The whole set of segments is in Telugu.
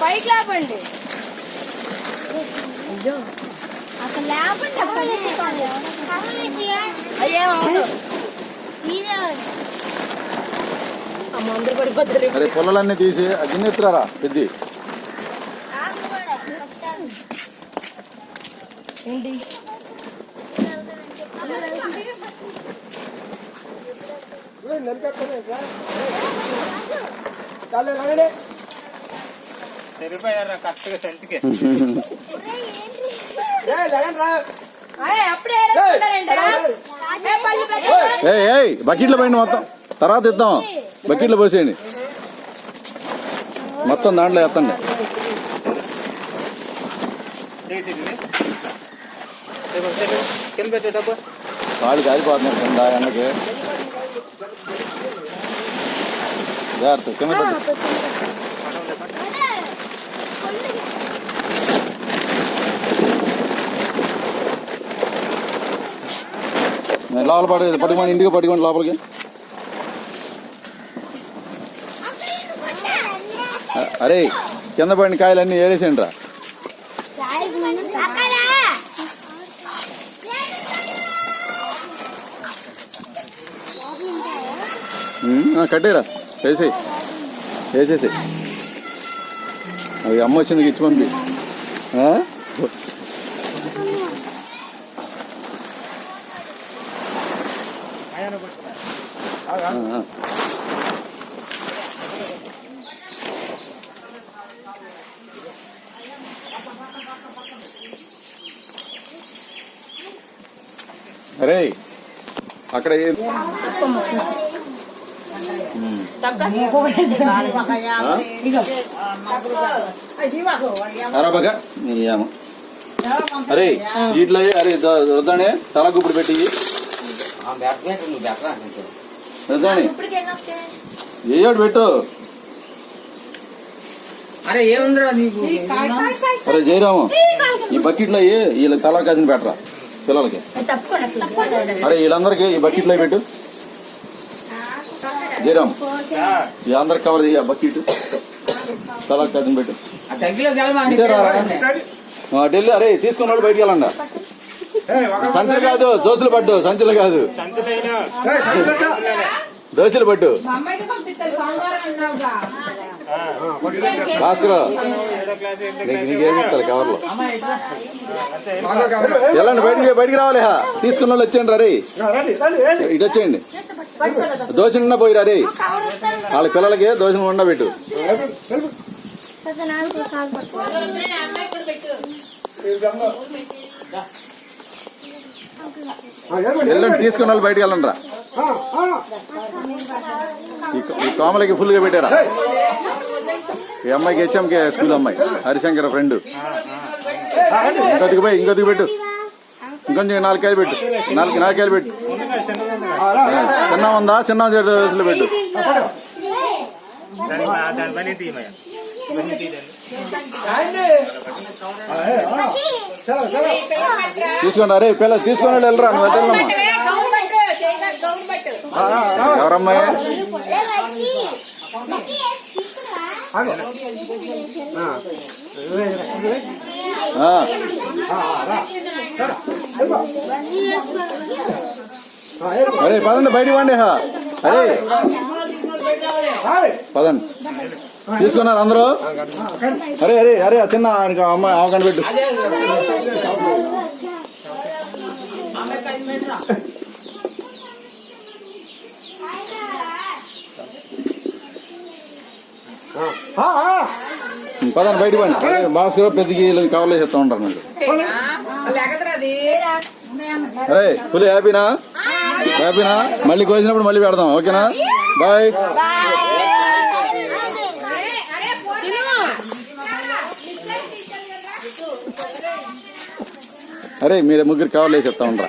పైకి లేపండి. అక్కడ అరే పొలాలన్నీ తీసి గిన్నె ఎత్తురారా పెద్ది? ఏంటి? కరెక్ట్గా సంచికే అరే అప్పుడే ఏరేసుకుంటారంటే? ఏ పళ్ళు పెట్టు. ఏయ్ ఏయ్ బకెట్లో పోయండి మొత్తం. తర్వాత ఇద్దాం. బకెట్లో పోసేయండి. మొత్తం దాంట్లో ఎత్తండి. కాళ్ళు కాలిపోతున్నారు కింద ఎండకి. జాగ్రత్త కింద పెట్టు నేను లోపల పడేది పట్టుకోండి ఇంటికి పట్టుకోండి లోపలికి. అరే కింద పడిన కాయలన్నీ ఏరేసేయండి రా కట్టేరా వేసేయి వేసేసి అది అమ్మ వచ్చింది ఇచ్చి పంపి. అరే అక్కడ? అరబగా అరే వీటిలో అరే వద్దానే తల గుప్పుడు పెట్టి ఏయోటి పెట్టు. అరే ఏముందిరా నీకు? అరే జయరాము ఈ బకెట్లో ఏ వీళ్ళ తల కదిని పెట్టరా పిల్లలకి? అరే వీళ్ళందరికీ ఈ బకెట్లో పెట్టు. జయరామ్ వీళ్ళందరికి కవర్ చేయ బకెట్. తల కదిని పెట్టు. ఢిల్లీ అరే తీసుకున్న వాళ్ళు బయటికి వెళ్ళండి. సంచులు కాదు దోశలు పట్టు సంచులు కాదు. దోశలు పట్టు. అన్నావుగా భాస్కర్ నీకు నీకేమి ఇస్తారు కవర్లో? వెళ్ళండి బయటికి బయటికి రావాలి హా. తీసుకున్న వాళ్ళు వచ్చేయండి రే ఇటు వచ్చేయండి. దోశ నిండా పోయి రే వాళ్ళ పిల్లలకి దోశ నిండా పెట్టు. కూడా పెట్టు. వెళ్ళండి తీసుకున్న వాళ్ళు బయటికి వెళ్ళండి రా. ఈ కోమలకి ఫుల్గా పెట్టారా? ఈ అమ్మాయికి హెచ్ఎంకే స్కూల్ అమ్మాయి హరిశంకర్ ఫ్రెండ్. ఇంకొద్దికి పోయి ఇంకొద్దికి పెట్టు. ఇంకొంచెం నాలుగు కాయలు పెట్టు. నాలుగు నాలుగు కాయలు పెట్టు. చిన్న ఉందా? చిన్న దోశలు పెట్టు. దాని తీసుకోండి అరే పిల్ల తీసుకొని వాళ్ళు వెళ్ళరా? నువ్వు వెళ్ళమ్మా. ఎవరమ్మాయి అరే పదండి బయటికి పండి హా. అరే. పదండి. తీసుకున్నారు అందరూ? అరే అరే అరే ఆ చిన్న ఆయనకి అమ్మాయి ఆమె కనిపెట్టు. పదండి బయటికి పండి. అరే భాస్కర్ పెద్దకి కవర్లో చెప్తా ఉంటారు మీరు. అరే ఫుల్ హ్యాపీనా? హ్యాపీనా? మళ్ళీ కోసినప్పుడు మళ్ళీ పెడదాం ఓకేనా? బాయ్. అరే మీరు ముగ్గురు కవర్లో చెప్తా లేదు.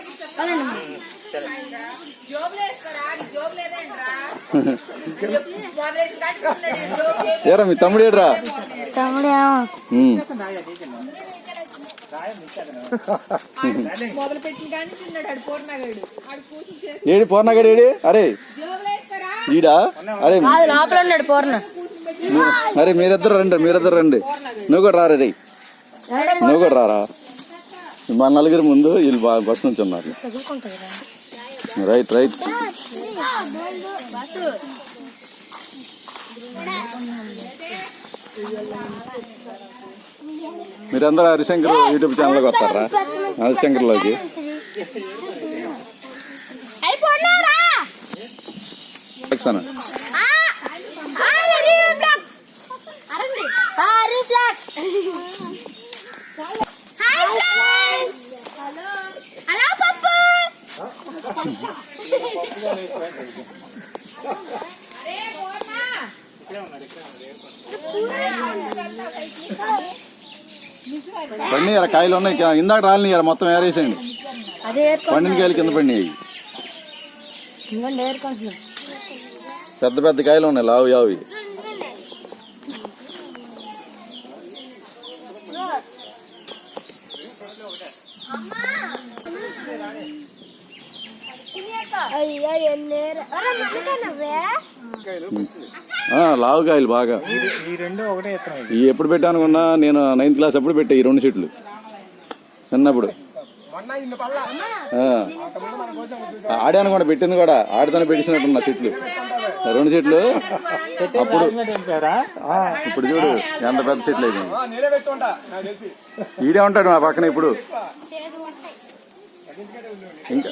ఏరా మీ తమ్ముడు ఏడ్రా? AD పూర్ణగడు AD? అరే ఈడా? అరే లోపల ఉన్నాడు పూర్ణ మరి మీరిద్దరు రండి మీరిద్దరు రండి. నువ్వు కూడా రారా రే నువ్వు కూడా రారా? మా నలుగురు ముందు వీళ్ళు బాగా బస్ నుంచి ఉన్నారు. Right right. మీరందరూ హరిశంకర్ యూట్యూబ్ ఛానల్కి వస్తారా? హరిశంకర్లోకి. అయిపోయినారా పండియారా కాయలు ఉన్నాయి. ఇందాక రాలినాయారా మొత్తం ఏరేసేయండి. పండిన కాయలు కింద పండినాయి. పెద్ద పెద్ద కాయలు ఉన్నాయి లావు యావి అయ్యో నువ్వే లావు బాగా. ఈ ఎప్పుడు పెట్టానుకున్నా నేను నైన్త్ క్లాస్ అప్పుడు పెట్టా ఈ రెండు చెట్లు చిన్నప్పుడు. ఆడాను కూడా పెట్టింది కూడా. ఆడితేనే పెట్టినట్టున్న చెట్లు రెండు చెట్లు అప్పుడు. ఇప్పుడు చూడు ఎంత పెద్ద చెట్లు అయిపోయింది ఈడే ఉంటాడు మా పక్కన ఇప్పుడు. ఇంకా